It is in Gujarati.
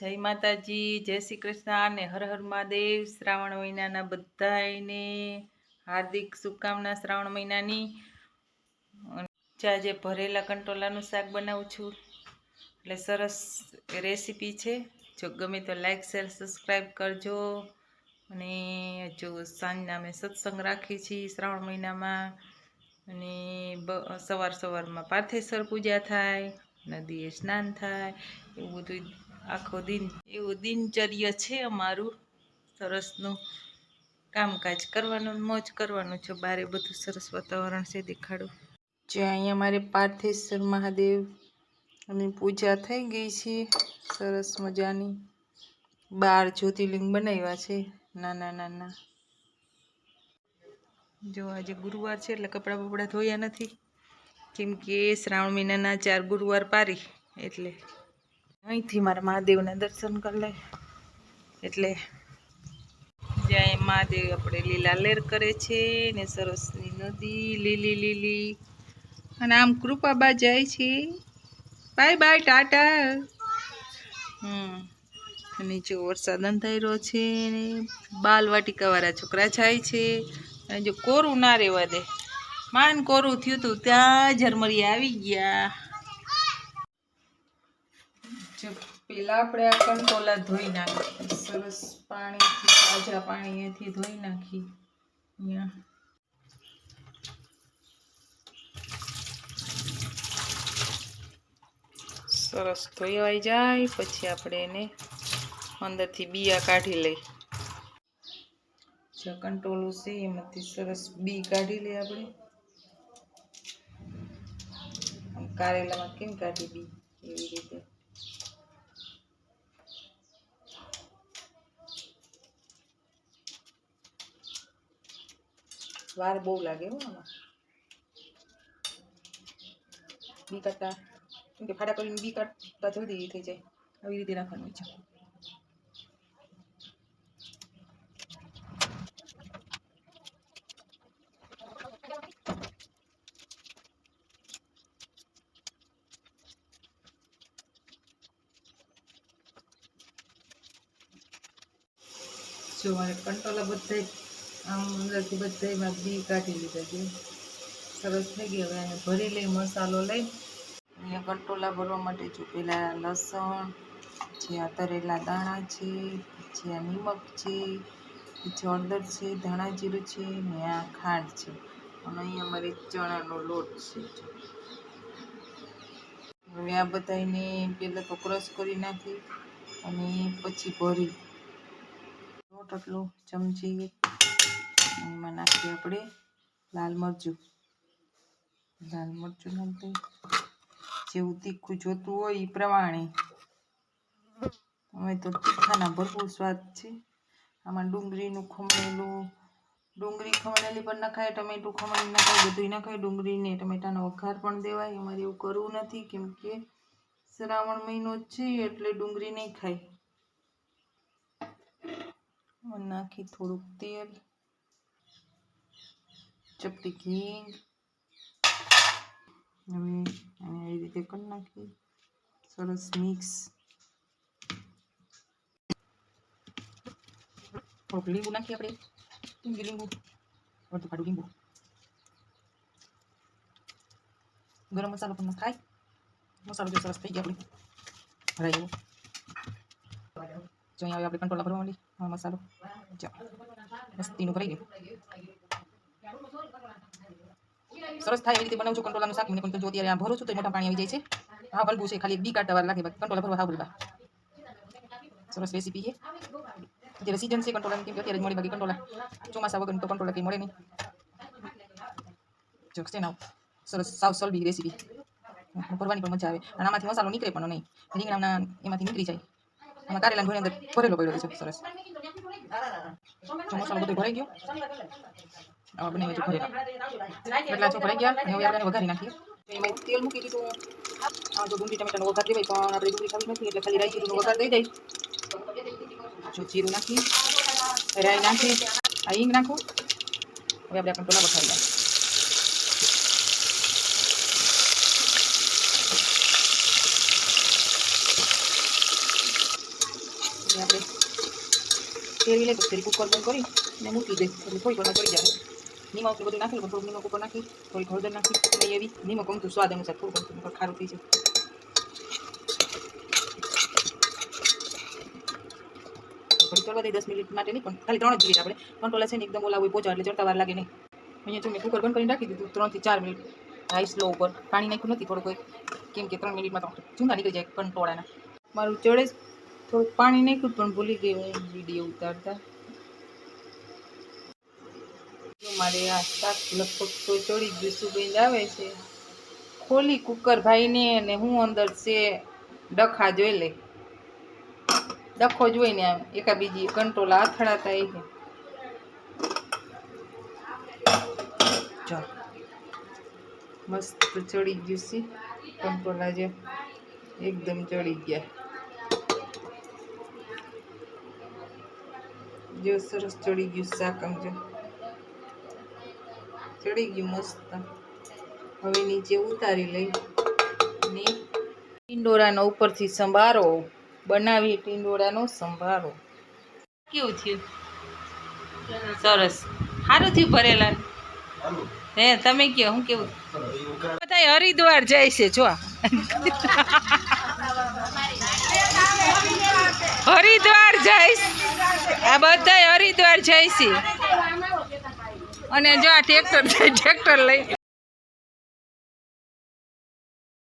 જય માતાજી, જય શ્રી કૃષ્ણ અને હર હર મહાદેવ. શ્રાવણ મહિનાના બધાયને હાર્દિક શુભકામના શ્રાવણ મહિનાની. આજે ભરેલા કંટોલાનું શાક બનાવું છું. એટલે સરસ રેસીપી છે. જો ગમે તો લાઈક, શેર સબસ્ક્રાઈબ કરજો. અને જો સાંજના અમે સત્સંગ રાખીએ છીએ શ્રાવણ મહિનામાં. અને સવાર સવારમાં પાર્થેશ્વર પૂજા થાય, નદીએ સ્નાન થાય, એવું બધું આખો દિન. એવું દિનચર્ય છે અમારું. સરસનું કામકાજ કરવાનું મોજ કરવાનું છે. બારે બધું સરસ વાતાવરણ છે દેખાડું. જે અહીંયા મારે પાર્થેશ્વર મહાદેવ અને પૂજા થઈ ગઈ છે. સરસ મજાની બાર જ્યોતિર્લિંગ બનાવ્યા છે. નાના નાના. જો આજે ગુરુવાર છે એટલે કપડાં બપડા ધોયા નથી. કેમ કે શ્રાવણ મહિનાના ચાર ગુરુવાર પારી એટલે અહીંથી મારા મહાદેવના દર્શન કરી લે. એટલે જ્યાં મહાદેવ, આપણે લીલા લેર કરે છે ને સરસની નદી, લીલી લીલી. અને આમ કૃપાબા જાય છે. Bye bye, tata. હમ. અને જો વરસાદ અંધાર્યો છે ને બાલ વાટિકાવાળા છોકરા જાય છે. અને જો કોરું ના રહેવા દે. માન કોરું થયું હતું ત્યાં ઝરમરી આવી ગયા. જો પેલા આપણે આ કંટોલા ધોઈ નાખીએ. સરસ પાણીથી, તાજા પાણી એથી ધોઈ નાખી અહીંયા. સરસ ધોઈવાઈ જાય, પછી આપણે એને અંદરથી બીયા કાઢી લઈ જે કંટોલું છે એમાંથી સરસ બી કાઢી લઈએ આપણે. કારેલામાં કેમ કાઢી બી? એવી રીતે. વાર બહુ લાગે હો આમાં. બી કાઢતા કેમ કે ફાટા કરીને બી કાઢતા જલ્દી થઈ જાય. આવી રીતે રાખવાનું છે. જો મારે કંટોલા બધાય આમ અંદરથી બધામાં બી કાઢી લીધા છે. સરસ થઈ ગઈ હવે આને ભરી લઈ, મસાલો લઈ. અહીંયા કંટોલા ભરવા માટે જો પહેલાં લસણ જે આ તરેલા દાણા છે, પછી આ નિમક છે, પછી હળદર છે, ધાણા જીરું છે ને આ ખાંડ છે. અને અહીંયા અમારે ચણાનો લોટ છે હવે આ બધાને પહેલાં તો ક્રશ કરી નાખી અને પછી ભરી. લોટ એટલો ચમચી એમાં નાખીએ આપણે લાલ મરચું. લાલ મરચું નાખી જેવું તીખું જોતું હોય એ પ્રમાણે. અમે તો તીખાના ભરપૂર સ્વાદ છે. આમાં ડુંગળીનું ખમણેલું, ડુંગળી ખમણેલી પણ નખાય, ટમેટું ખમણી નખાય બધું નખાય. ડુંગળીને ટમેટાનો વઘાર પણ દેવાય. અમારે એવું કરવું નથી કેમ કે શ્રાવણ મહિનો છે એટલે ડુંગળી નહીં ખાય. નાખી થોડુંક તેલ. ચપટી ઘી હવે આને આવી રીતે કરી નાખી સરસ મિક્સ થોડુંક લીંબુ નાખીએ આપણે ટીંગી લીંબુ અડધું ફાટું લીંબુ ગરમ મસાલો પણ નખાય મસાલો જો સરસ થઈ ગયો આપણે ભરાઈ ગયો જો અહીંયા હવે આપણે કંટ્રોલા ભરવા માંડી હા મસાલો જો મસ્તીનું ભરાઈ ગયું સરસ થાય એવી રીતે બનાવું છું. કંટ્રોલાનું શાક મને પણ જો અત્યારે આ ભરું છું તો મોટા પાણી આવી જાય છે. હા બલબુ છે. ખાલી બી કાઢતા વાર લાગે, બાકી કંટ્રોલા ભરવા હા બોલવા સરસ રેસીપી છે. અત્યારે સીઝન છે કંટ્રોલા કેમ કે અત્યારે જ બાકી કંટ્રોલા. ચોમાસા વગર તો કંટ્રોલ કંઈ મળે નહીં. જો, છે સરસ સાવ સલબી રેસીપી ભરવાની પણ મજા આવે. અને આમાંથી મસાલો નીકળે પણ નહીં. રીંગણાના એમાંથી નીકળી જાય. એમાં કારેલા ઘોડી અંદર ભરેલો પડ્યો છે. સરસ. ચોમાસા બધો ભરાઈ ગયો. આવા બને જો ભરેલા એટલા ભરાઈ ગયા અને હવે આપણે વઘારી નાખીએ. એમાં તેલ મૂકી દીધું. આ જો ડુંગળી ટમેટાનો વઘાર દેવાય પણ આપણે ડુંગળી ખાવી નથી એટલે ખાલી રાઈ જીરુંનો વઘાર દઈ દઈ. જો જીરું નાખી રાઈ નાખી આ હિંગ નાખું. હવે આપણે આપણે પેલા વઘારી નાખીએ. આપણે ફેરવી લઈ પછી કુકર બંધ કરી અને મૂકી દે એટલે થોડીક વારમાં ચડી જાય. નિમક ને બધું નાખેલું થોડુંક નિમક ઉપર નાખી થોડીક હળદર નાખી નહીં એવી નિમક અમતું સ્વાદ અનુસાર થોડુંક અમથું ખારું થઈ જાય થોડી ચડવા દઈ દસ મિનિટ માટે નહીં પણ ખાલી ત્રણ જ મિનિટ આપણે કંટ્રોલ છે ને એકદમ ઓલા હોય પોચા એટલે ચડતા વાર લાગે નહીં અહીંયા જો મેં કુકર બંધ કરીને રાખી દીધું ત્રણથી ચાર મિનિટ હાઈ સ્લો ઉપર પાણી નાખ્યું નથી થોડુંક કેમ કે ત્રણ મિનિટમાં તો ચૂંદા નીકળી જાય કંટોળાના મારું ચડે થોડુંક પાણી નાખ્યું પણ ભૂલી ગઈ હું વીડિયો ઉતારતા જો મારે આ શાક લગભગ તો ચડી ગયું, સુગંધ આવે છે. ખોલી કુકર ભાઈને અને હું અંદર છે, ડખા જોઈ લે ડખો જોઈને આમ, એકા બીજી કંટોલા અથડાતા એ મસ્ત ચડી ગયું છે, કંટોલા જે એકદમ ચડી ગયા. જો સરસ ચડી ગયું શાક જો. ચડી ગયું મસ્ત. હવે નીચે ઉતારી લઈ. ને ટિંડોરાનો ઉપરથી સંભારો. બનાવી ટિંડોરાનો સંભારો. કેવું થયું? સરસ. સારું થયું ભરેલા? હે, તમે કહો, હું કેવું? બધા હરિદ્વાર જાય છે, જો હરિદ્વાર જઈશ આ બધા હરિદ્વાર જાય છે. અને જો આ ટ્રેક્ટર ટ્રેક્ટર લઈ.